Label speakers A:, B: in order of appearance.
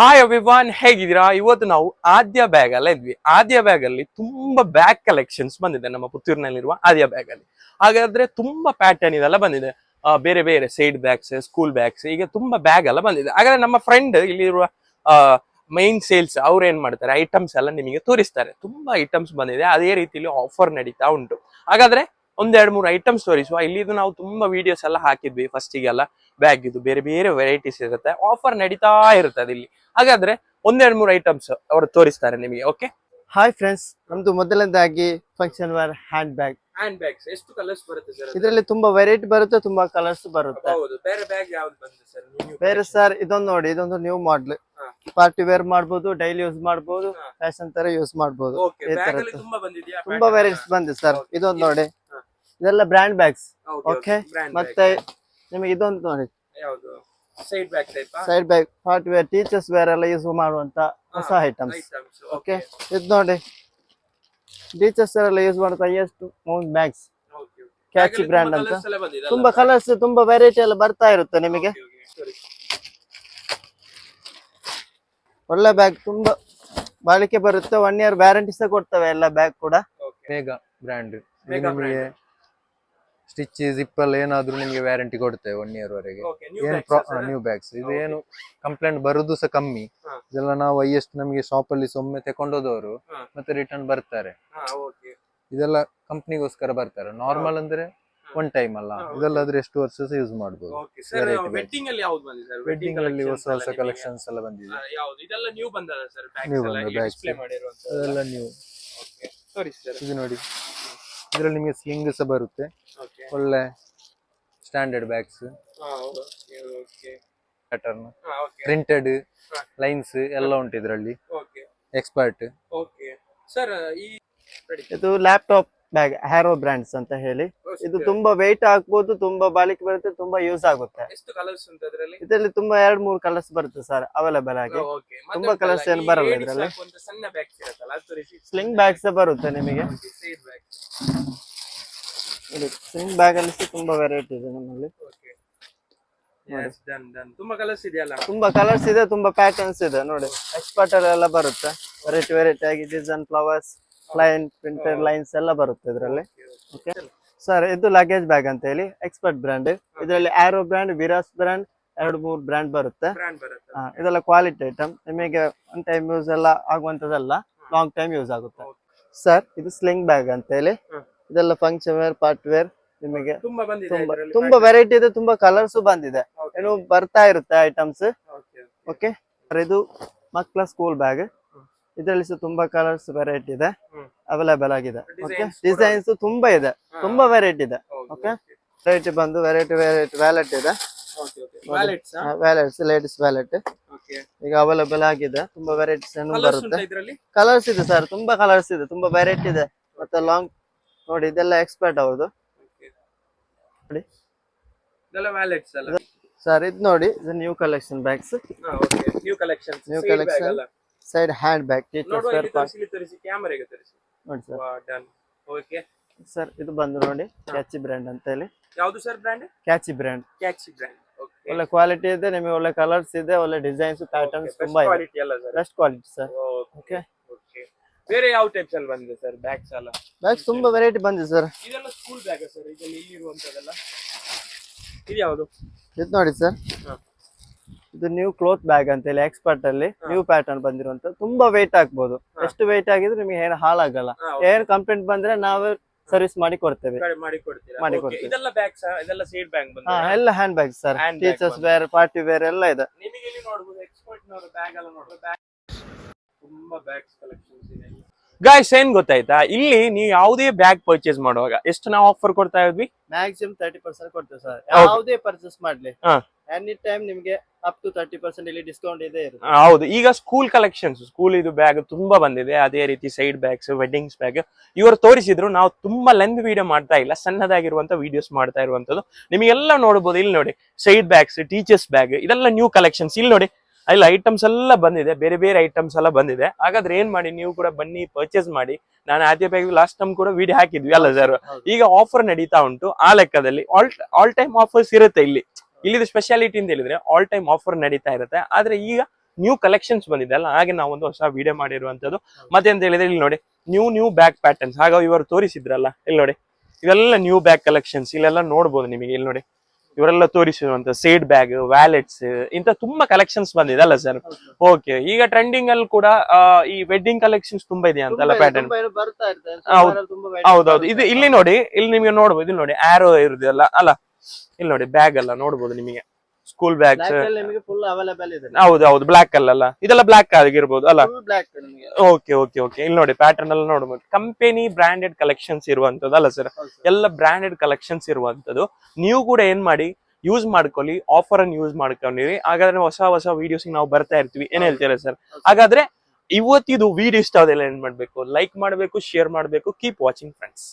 A: Hi Abhiman ಹೇಗಿದ್ದೀರಾ? ಇವತ್ತು ನಾವು ಆದ್ಯ ಬ್ಯಾಗ್ ಅಲ್ಲ ಇದ್ವಿ. ಆದ್ಯ ಬ್ಯಾಗ್ ಅಲ್ಲಿ ತುಂಬಾ ಬ್ಯಾಗ್ ಕಲೆಕ್ಷನ್ಸ್ ಬಂದಿದೆ ನಮ್ಮ ಪುತ್ತೂರಿನಲ್ಲಿರುವ ಆದ್ಯ ಬ್ಯಾಗ್ ಅಲ್ಲಿ. ಹಾಗಾದ್ರೆ ತುಂಬಾ ಪ್ಯಾಟರ್ನ್ ಇದೆಲ್ಲ ಬಂದಿದೆ. ಬೇರೆ ಬೇರೆ ಸೈಡ್ ಬ್ಯಾಗ್ಸ್ ಸ್ಕೂಲ್ ಬ್ಯಾಗ್ಸ್ ಈಗ ತುಂಬಾ ಬ್ಯಾಗ್ ಎಲ್ಲ ಬಂದಿದೆ. ಹಾಗಾದ್ರೆ ನಮ್ಮ ಫ್ರೆಂಡ್ ಇಲ್ಲಿರುವ ಮೈನ್ ಸೇಲ್ಸ್ ಅವ್ರು ಏನ್ ಮಾಡ್ತಾರೆ? ಐಟಮ್ಸ್ ಎಲ್ಲ ನಿಮಗೆ ತೋರಿಸ್ತಾರೆ. ತುಂಬಾ ಐಟಮ್ಸ್ ಬಂದಿದೆ. ಅದೇ ರೀತಿಯಲ್ಲಿ ಆಫರ್ ನಡೀತಾ ಉಂಟು. ಹಾಗಾದ್ರೆ ಒಂದೆರಡು ಮೂರು ಐಟಮ್ಸ್ ತೋರಿಸುವ ಇಲ್ಲಿದು ನಾವು ತುಂಬಾ ವಿಡಿಯೋಸ್ ಎಲ್ಲ ಹಾಕಿದ್ವಿ ಫಸ್ಟಿಗೆಲ್ಲ ಬ್ಯಾಗ್ ಇದು. ಬೇರೆ ಬೇರೆ ವೆರೈಟೀಸ್ ಇರುತ್ತೆ. ಆಫರ್ ನಡೀತಾ ಇರುತ್ತೆ ಇಲ್ಲಿ ಹಾಗಾದ್ರೆ ಒಂದೆರಡು ಮೂರು ಐಟಮ್ಸ್ ಅವರು ತೋರಿಸ್ತಾರೆ ನಿಮಗೆ ಓಕೆ
B: ಹಾಯ್ ಫ್ರೆಂಡ್ಸ್ ನಮ್ದು ಮೊದಲನೇದಾಗಿ function wear hand bag
A: hand bag ಎಷ್ಟು ಕಲರ್ಸ್ ಬರುತ್ತೆ ಸರ್
B: ಇದರಲ್ಲಿ ತುಂಬಾ ವೆರೈಟಿ ಬರುತ್ತೆ ತುಂಬಾ ಕಲರ್ಸ್ ಬರುತ್ತೆ.
A: ಹೌದು ಬೇರೆ ಬ್ಯಾಗ್ ಯಾವ್ದು ಬಂದಿದೆ ಸರ್
B: ಬೇರೆ ಸರ್ ಇದೊಂದು ನೋಡಿ ಇದೊಂದು ನ್ಯೂ ಮಾಡಲ್ ಪಾರ್ಟಿ ವೇರ್ ಮಾಡಬಹುದು ಡೈಲಿ ಯೂಸ್
A: ಮಾಡಬಹುದು
B: ಫ್ಯಾಷನ್ ತರ ಯೂಸ್ ಮಾಡಬಹುದು
A: ತುಂಬಾ
B: ವೆರೈಟಿ ವೆರೈಟೀಸ್ ಬಂದಿದೆ ಸರ್. ಇದೊಂದು ನೋಡಿ. ಇದೆಲ್ಲ ಬ್ರ್ಯಾಂಡ್ ಬ್ಯಾಗ್ಸ್
A: ಓಕೆ
B: ಮತ್ತೆ ನಿಮಗೆ ಇದೊಂದು ನೋಡಿ.
A: ಯಾವುದು? Side bag type
B: side bag party wear teachers wear ಎಲ್ಲ ಯೂಸ್ ಮಾಡುವಂತ ಹೊಸ ಐಟಮ್ಸ್
A: ಐಟಮ್ಸ್
B: ಓಕೆ ಇದು ನೋಡಿ. ಟೀಚರ್ಸ್ ಎಲ್ಲ ಯೂಸ್ ಮಾಡುವಂತ ಎಷ್ಟು? Mount bags
A: okay
B: catchy brand ಅಂತ. ತುಂಬಾ ಕಲರ್ಸ್ ತುಂಬಾ ವೆರೈಟಿ ಎಲ್ಲ ಬರ್ತಾ ಇರುತ್ತೆ ನಿಮಗೆ. ಒಳ್ಳೆ ಬ್ಯಾಗ್ ತುಂಬಾ ಬಾಳಿಕೆ ಬರುತ್ತೆ. ಒನ್ ಇಯರ್ ವ್ಯಾರಂಟಿ ಸಹ ಕೊಡ್ತವೆ ಎಲ್ಲ ಬ್ಯಾಗ್ ಕೂಡ.
C: ಬೇಗ ಬ್ರ್ಯಾಂಡ್ ನಿಮಗೆ ಸ್ಟಿಚ್ ಜಿಪ್ ಏನಾದರೂ ಏನಾದ್ರೂ ನಿಮಗೆ ವ್ಯಾರಂಟಿ ಕೊಡ್ತೇವೆ ಒನ್ ಇಯರ್ ವರೆಗೆ. ಏನು ನ್ಯೂ ಬ್ಯಾಗ್ಸ್ ಇದು ಏನು ಕಂಪ್ಲೇಂಟ್ ಬರುದು ಸಹ ಕಮ್ಮಿ. ಇದೆಲ್ಲ ನಾವು ಹೈಯೆಸ್ಟ್ ನಮಗೆ ಶಾಪ್ ಅಲ್ಲಿ ಸೊಮ್ಮೆ ತಕೊಂಡೋದವರು ಮತ್ತೆ ರಿಟರ್ನ್ ಬರ್ತಾರೆ. ಇದೆಲ್ಲ ಕಂಪ್ನಿಗೋಸ್ಕರ ಬರ್ತಾರೆ. ನಾರ್ಮಲ್ ಅಂದ್ರೆ ಒನ್ ಟೈಮ್ ಅಲ್ಲ.
A: ಹಾ,
C: ಇದೆಲ್ಲ ಆದ್ರೆ ಎಷ್ಟು ವರ್ಷ ಸಹ ಯೂಸ್ Variety
A: ವೆಡ್ಡಿಂಗ್ ಅಲ್ಲಿ ಯಾವ್ದು ಬಂದಿದೆ ಸರ್
C: ವೆಡ್ಡಿಂಗ್ ಅಲ್ಲಿ ಹೊಸ ಹೊಸ ಕಲೆಕ್ಷನ್ಸ್ ಎಲ್ಲ ಬಂದಿದೆ.
A: ಯಾವ್ದು? ಇದೆಲ್ಲ ನ್ಯೂ ಬಂದದ ಸರ್
C: New
A: ಬ್ಯಾಗ್ಸ್ ಎಲ್ಲ
C: ಬಂದ bags.
A: ಡಿಸ್ಪ್ಲೇ ಮಾಡಿರುವಂತ
C: ಅದೆಲ್ಲ ನೀವು
A: ಸರಿ ಸರ್
C: ಇದು ನೋಡಿ. ಇದರಲ್ಲಿ ನಿಮಗೆ ಸ್ಲಿಂಗ್ ಸಹ ಬರುತ್ತೆ.
A: ಓಕೆ
C: ಒಳ್ಳೆ standard bags pattern
A: okay
C: printed lines ಎಲ್ಲ ಉಂಟು ಇದರಲ್ಲಿ.
A: ಓಕೆ
C: ಎಕ್ಸ್ಪರ್ಟ್
A: ಓಕೆ ಸರ್ ಈ
B: ಇದು ಲ್ಯಾಪ್ಟಾಪ್ ಬ್ಯಾಗ್ ಹ್ಯಾರೋ ಬ್ರ್ಯಾಂಡ್ಸ್ ಅಂತ ಹೇಳಿ. ಇದು ತುಂಬಾ ವೆಯ್ಟ್ ಆಗ್ಬೋದು ತುಂಬಾ ಬಾಳಿಕೆ ಬರುತ್ತೆ ತುಂಬಾ ಯೂಸ್ ಆಗುತ್ತೆ.
A: ಎಷ್ಟು ಕಲರ್ಸ್ ಉಂಟು ಅದರಲ್ಲಿ?
B: ಇದರಲ್ಲಿ ತುಂಬಾ ಎರಡ್ ಮೂರು ಕಲರ್ಸ್ ಬರುತ್ತೆ ಸರ್ ಅವೈಲೇಬಲ್ ಆಗಿ.
A: ಓಕೆ
B: ತುಂಬಾ ಕಲರ್ಸ್ ಏನು ಬರಲ್ಲ ಇದರಲ್ಲಿ. ಸ್ಲಿಂಗ್ ಬ್ಯಾಗ್ಸ್ ಬರುತ್ತೆ ನಿಮಗೆ.
A: ಬ್ಯಾಗ್
B: ಸ್ಲಿಂಗ್ ಬ್ಯಾಗ್ ಅಲ್ಲಿ ಸಹ ತುಂಬಾ ವೆರೈಟಿ ಇದೆ ನಮ್ಮಲ್ಲಿ.
A: ತುಂಬಾ ಕಲರ್ಸ್ ಇದೆಯಲ್ಲ
B: ತುಂಬಾ ಕಲರ್ಸ್ ಇದೆ ತುಂಬಾ ಪ್ಯಾಟರ್ನ್ಸ್ ಇದೆ. ನೋಡಿ ಎಕ್ಸ್ಪರ್ಟ್ ಎಲ್ಲ ಬರುತ್ತೆ. ವೆರೈಟಿ ವೆರೈಟಿ ಆಗಿ design flowers line printed lines ಎಲ್ಲ ಬರುತ್ತೆ ಇದರಲ್ಲಿ. ಓಕೆ ಸರ್ ಇದು ಲಗೇಜ್ ಬ್ಯಾಗ್ ಅಂತ ಹೇಳಿ ಎಕ್ಸ್ಪರ್ಟ್ ಬ್ರ್ಯಾಂಡ್ ಇದರಲ್ಲಿ ಆರೋ ಬ್ರ್ಯಾಂಡ್ ವಿರಾಸ್ ಬ್ರ್ಯಾಂಡ್ ಎರಡು ಮೂರು ಬ್ರ್ಯಾಂಡ್ ಬರುತ್ತೆ. ಇದೆಲ್ಲ ಕ್ವಾಲಿಟಿ ಐಟಮ್ ನಿಮಗೆ ಒನ್ ಟೈಮ್ ಯೂಸ್ ಎಲ್ಲ ಆಗುವಂತದಲ್ಲ ಲಾಂಗ್ ಟೈಮ್ ಯೂಸ್ ಆಗುತ್ತೆ. ಸರ್ ಇದು ಸ್ಲಿಂಗ್ ಬ್ಯಾಗ್ ಅಂತ ಹೇಳಿ. ಇದೆಲ್ಲ ಫಂಕ್ಷನ್ ವೇರ್ ಪಾರ್ಟ್ ವೇರ್ ನಿಮಗೆ.
A: ತುಂಬಾ
B: ವೆರೈಟಿ ಇದೆ ತುಂಬಾ ಕಲರ್ಸ್ ಬಂದಿದೆ. ಏನು ಬರ್ತಾ ಇರುತ್ತೆ ಐಟಮ್ಸ್. ಓಕೆ ಇದು ಮಕ್ಕಳ ಸ್ಕೂಲ್ ಬ್ಯಾಗ್ ಇದರಲ್ಲಿ ಸಹ ತುಂಬಾ ಕಲರ್ಸ್ ವೆರೈಟಿ ಇದೆ. ಅವೈಲೇಬಲ್ ಆಗಿದೆ. ಓಕೆ ಡಿಸೈನ್ಸ್ ತುಂಬಾ ಇದೆ. ತುಂಬಾ ವೆರೈಟಿ ಇದೆ. ಓಕೆ. ವೆರೈಟಿ ಬಂದು ವೆರೈಟಿ ವೆರೈಟಿ ವ್ಯಾಲೆಟ್ ಇದೆ? Wallets ladies wallet. ಈಗ ಅವೈಲೇಬಲ್ ಆಗಿದೆ. ತುಂಬಾ ವೆರೈಟಿಸ್ ಬರುತ್ತೆ. ಕಲರ್ಸ್ ಇದೆ ಸರ್ ತುಂಬಾ ಕಲರ್ಸ್ ಇದೆ. ತುಂಬಾ ವೆರೈಟಿ ಇದೆ. ಮತ್ತೆ ಲಾಂಗ್ ನೋಡಿ ಇದೆಲ್ಲ ಎಕ್ಸ್ಪರ್ಟ್ ನೋಡಿ.
A: ಇದೆಲ್ಲ ಅಲ್ಲ?
B: ಸರ್ ಇದು ನೋಡಿ ಇದು new collection bags
A: new collection
B: new
A: collection?
B: Side hand bag
A: ತೋರಿಸಿ, ಕ್ಯಾಮರಾಗೆ ತೋರಿಸಿ.
B: ನೋಡಿ ಸರ್
A: done.
B: ಸರ್ ಇದು ಬಂದು ನೋಡಿ ಕ್ಯಾಚಿ ಬ್ರ್ಯಾಂಡ್ ಅಂತ ಹೇಳಿ.
A: ಯಾವುದು sir brand
B: catchy brand
A: catchy brand
B: ಒಳ್ಳೆ ಕ್ವಾಲಿಟಿ ಇದೆ ನಿಮಗೆ ಒಳ್ಳೆ ಕಲರ್ಸ್ ಇದೆ ಒಳ್ಳೆ ಡಿಸೈನ್ಸ್ ಪ್ಯಾಟರ್ನ್ಸ್ ತುಂಬಾ ಇದೆ. Best quality sir
A: okay okay ಬೇರೆ ಯಾವ ಟೈಪ್ಸ್ ಅಲ್ಲಿ ಬಂದಿದೆ ಸರ್ ಬ್ಯಾಗ್ಸ್ ಎಲ್ಲ?
B: ಬ್ಯಾಗ್ಸ್ ತುಂಬಾ ವೆರೈಟಿ ಬಂದಿದೆ ಸರ್
A: ಇದೆಲ್ಲ ಸ್ಕೂಲ್ ಬ್ಯಾಗ್ ಸರ್ ಇದೆಲ್ಲ ಇಲ್ಲಿರುವಂತದೆಲ್ಲ ಇದು ಯಾವುದು?
B: ಇದು ನೋಡಿ ಸರ್ ಇದು ನ್ಯೂ ಕ್ಲೋತ್ ಬ್ಯಾಗ್ ಅಂತ ಹೇಳಿ ಎಕ್ಸ್ಪರ್ಟ್ ಅಲ್ಲಿ ನ್ಯೂ ಪ್ಯಾಟರ್ನ್ ಬಂದಿರುವಂತ ತುಂಬಾ ವೆಯ್ಟ್ ಹಾಕ್ಬೋದು ಎಷ್ಟು ವೆಯ್ಟ್ ಆಗಿದ್ರೆ ನಿಮಗೆ ಏನು ಹಾಳಾಗಲ್ಲ. ಏನ್ ಕಂಪ್ಲೇಂಟ್ ಬಂದ್ರೆ ನಾವೇ ಸರ್ವಿಸ್ ಮಾಡಿ ಕೊಡ್ತೇವೆ.
A: ಕಡೆ ಮಾಡಿ.
B: ಕೊಡ್ತೀವಿ.
A: ಇದೆಲ್ಲ ಇದೆಲ್ಲ ಬ್ಯಾಗ್
B: ಹಾ ಎಲ್ಲ ಹ್ಯಾಂಡ್ ಬ್ಯಾಗ್ ಸರ್ ಟೀಚರ್ಸ್
A: ಬೇರೆ
B: ವೇರ್ ಪಾರ್ಟಿ ವೇರ್ ಎಲ್ಲ ಇದೆ.
A: ನಿಮಗೆ ಇಲ್ಲಿ ನೋಡಬಹುದು ಎಕ್ಸ್ಪರ್ಟ್ ಬ್ಯಾಗ್ ಎಲ್ಲ ನೋಡಬಹುದು ತುಂಬಾ ಬ್ಯಾಗ್ಸ್ ಕಲೆಕ್ಷನ್ಸ್ ಇದೆ. ಗಾಯ್ಸ್ ಏನ್ ಗೊತ್ತಾಯ್ತಾ? ಇಲ್ಲಿ ನೀವು ಯಾವುದೇ ಬ್ಯಾಗ್ ಪರ್ಚೇಸ್ ಮಾಡುವಾಗ ಎಷ್ಟು ನಾವು ಆಫರ್ ಕೊಡ್ತಾ ಇದ್ವಿ?
B: ಮ್ಯಾಕ್ಸಿಮಮ್ ತರ್ಟಿ ಪರ್ಸೆಂಟ್ ಕೊಡ್ತೇವೆ ಸರ್. ಯಾವುದೇ ಪರ್ಚೇಸ್ ಮಾಡ್ಲಿ.
A: ಹಾ.
B: ಎನಿ ಟೈಮ್ ನಿಮಗೆ ಅಪ್ ಟು ತರ್ಟಿ ಪರ್ಸೆಂಟ್ ಇಲ್ಲಿ ಡಿಸ್ಕೌಂಟ್ ಇದೆ
A: ಹೌದು. ಈಗ ಸ್ಕೂಲ್ ಕಲೆಕ್ಷನ್ಸ್ ಸ್ಕೂಲ್ ಇದು ಬ್ಯಾಗ್ ತುಂಬಾ ಬಂದಿದೆ. ಅದೇ ರೀತಿ ಸೈಡ್ ಬ್ಯಾಗ್ಸ್ ವೆಡ್ಡಿಂಗ್ಸ್ ಬ್ಯಾಗ್ ಇವರು ತೋರಿಸಿದ್ರು. ನಾವು ತುಂಬಾ ಲೆಂತ್ ವಿಡಿಯೋ ಮಾಡ್ತಾ ಇಲ್ಲ. ಸಣ್ಣದಾಗಿರುವಂತ ವಿಡಿಯೋಸ್ ಮಾಡ್ತಾ ಇರುವಂತದ್ದು. ನಿಮಗೆಲ್ಲ ನೋಡಬಹುದು ಇಲ್ಲಿ ನೋಡಿ ಸೈಡ್ ಬ್ಯಾಗ್ಸ್ ಟೀಚರ್ಸ್ ಬ್ಯಾಗ್ ಇದೆಲ್ಲ ನ್ಯೂ ಕಲೆಕ್ಷನ್ಸ್ ಇಲ್ಲಿ ನೋಡಿ ಅಲ್ಲಿ ಐಟಮ್ಸ್ ಎಲ್ಲ ಬಂದಿದೆ ಬೇರೆ ಬೇರೆ ಐಟಮ್ಸ್ ಎಲ್ಲ ಬಂದಿದೆ. ಹಾಗಾದ್ರೆ ಏನ್ ಮಾಡಿ ನೀವು ಕೂಡ ಬನ್ನಿ ಪರ್ಚೇಸ್ ಮಾಡಿ. ನಾನು ಆದ್ಯ ಬ್ಯಾಗ್ ಲಾಸ್ಟ್ ಟೈಮ್ ಕೂಡ ವಿಡಿಯೋ ಹಾಕಿದ್ವಿ ಅಲ್ಲ ಸರ್ ಈಗ ಆಫರ್ ನಡೀತಾ ಉಂಟು. ಆ ಲೆಕ್ಕದಲ್ಲಿ ಆಲ್ ಆಲ್ ಟೈಮ್ ಆಫರ್ಸ್ ಇರುತ್ತೆ ಇಲ್ಲಿ. ಇಲ್ಲಿದು ಸ್ಪೆಷಾಲಿಟಿ ಅಂತ ಹೇಳಿದ್ರೆ ಆಲ್ ಟೈಮ್ ಆಫರ್ ನಡೀತಾ ಇರುತ್ತೆ. ಆದ್ರೆ ಈಗ ನ್ಯೂ ಕಲೆಕ್ಷನ್ಸ್ ಬಂದಿದೆ ಅಲ್ಲ ಹಾಗೆ ನಾವು ಒಂದು ಹೊಸ ವಿಡಿಯೋ ಮಾಡಿರುವಂತದ್ದು ಮತ್ತೆ ಅಂತ ಹೇಳಿದ್ರೆ ಇಲ್ಲಿ ನೋಡಿ ನ್ಯೂ ನ್ಯೂ ಬ್ಯಾಗ್ ಪ್ಯಾಟರ್ನ್ಸ್ ಹಾಗಾಗಿ ಇವರು ತೋರಿಸಿದ್ರಲ್ಲ ಇಲ್ಲಿ ನೋಡಿ. ಇವೆಲ್ಲ ನ್ಯೂ ಬ್ಯಾಕ್ ಕಲೆಕ್ಷನ್ಸ್ ಇಲ್ಲೆಲ್ಲ ನೋಡ್ಬೋದು ನಿಮಗೆ ಇಲ್ಲಿ ನೋಡಿ. ಇವರೆಲ್ಲ ತೋರಿಸಿರುವಂತ ಸೇಡ್ ಬ್ಯಾಗ್ ವ್ಯಾಲೆಟ್ಸ್ ಇಂತ ತುಂಬಾ ಕಲೆಕ್ಷನ್ಸ್ ಬಂದಿದೆ ಅಲ್ಲ ಸರ್ ಓಕೆ ಈಗ ಟ್ರೆಂಡಿಂಗ್ ಅಲ್ಲಿ ಕೂಡ ಈ ವೆಡ್ಡಿಂಗ್ ಕಲೆಕ್ಷನ್ಸ್ ತುಂಬಾ ಇದೆ ಅಂತಲ್ಲ ಪ್ಯಾಟರ್ನ್ ಹೌದೌದು ಇದು ಇಲ್ಲಿ ನೋಡಿ ಇಲ್ಲಿ ನಿಮಗೆ ನೋಡ್ಬೋದು ಇಲ್ಲಿ ನೋಡಿ ಆರೋ ಇರುದಲ್ಲ ಅಲ್ಲ ಇಲ್ಲಿ ನೋಡಿ ಬ್ಯಾಗ್ ಎಲ್ಲ ನೋಡ್ಬೋದು ನಿಮಗೆ. ಸ್ಕೂಲ್
B: ನಿಮಗೆ ಫುಲ್ ಅವೈಲೇಬಲ್ ಇದೆ.
A: ಹೌದು ಹೌದು. ಬ್ಲಾಕ್ ಅಲ್ಲ ಇದೆಲ್ಲ ಬ್ಲಾಕ್ ಆಗಿರ್ಬೋದು ಅಲ್ಲ?
B: ಬ್ಲಾಕ್
A: ಓಕೆ ಓಕೆ ಓಕೆ ಇಲ್ಲಿ ನೋಡಿ ಪ್ಯಾಟರ್ನ್ ಎಲ್ಲ ನೋಡ್ಬೋದು. ಕಂಪೆನಿ ಬ್ರಾಂಡೆಡ್ ಕಲೆಕ್ಷನ್ಸ್ ಇರುವಂತದ್ದು ಅಲ್ಲ ಸರ್ ಎಲ್ಲ ಬ್ರಾಂಡೆಡ್ ಕಲೆಕ್ಷನ್ಸ್ ಇರುವಂತದ್ದು ನೀವು ಕೂಡ ಏನ್ ಮಾಡಿ ಯೂಸ್ ಮಾಡ್ಕೊಳ್ಳಿ ಆಫರ್ ಅನ್ನು ಯೂಸ್ ಮಾಡ್ಕೊಂಡಿರಿ. ಹಾಗಾದ್ರೆ ಹೊಸ ಹೊಸ ವಿಡಿಯೋಸ್ ನಾವು ಬರ್ತಾ ಇರ್ತೀವಿ. ಏನ್ ಹೇಳ್ತೀರಾ ಸರ್ ಹಾಗಾದ್ರೆ ಇವತ್ತಿದು ವಿಡಿಯೋ ಇಷ್ಟ ಅದೆಲ್ಲ ಏನ್ ಮಾಡ್ಬೇಕು? ಲೈಕ್ ಮಾಡ್ಬೇಕು ಶೇರ್ ಮಾಡ್ಬೇಕು. Keep watching friends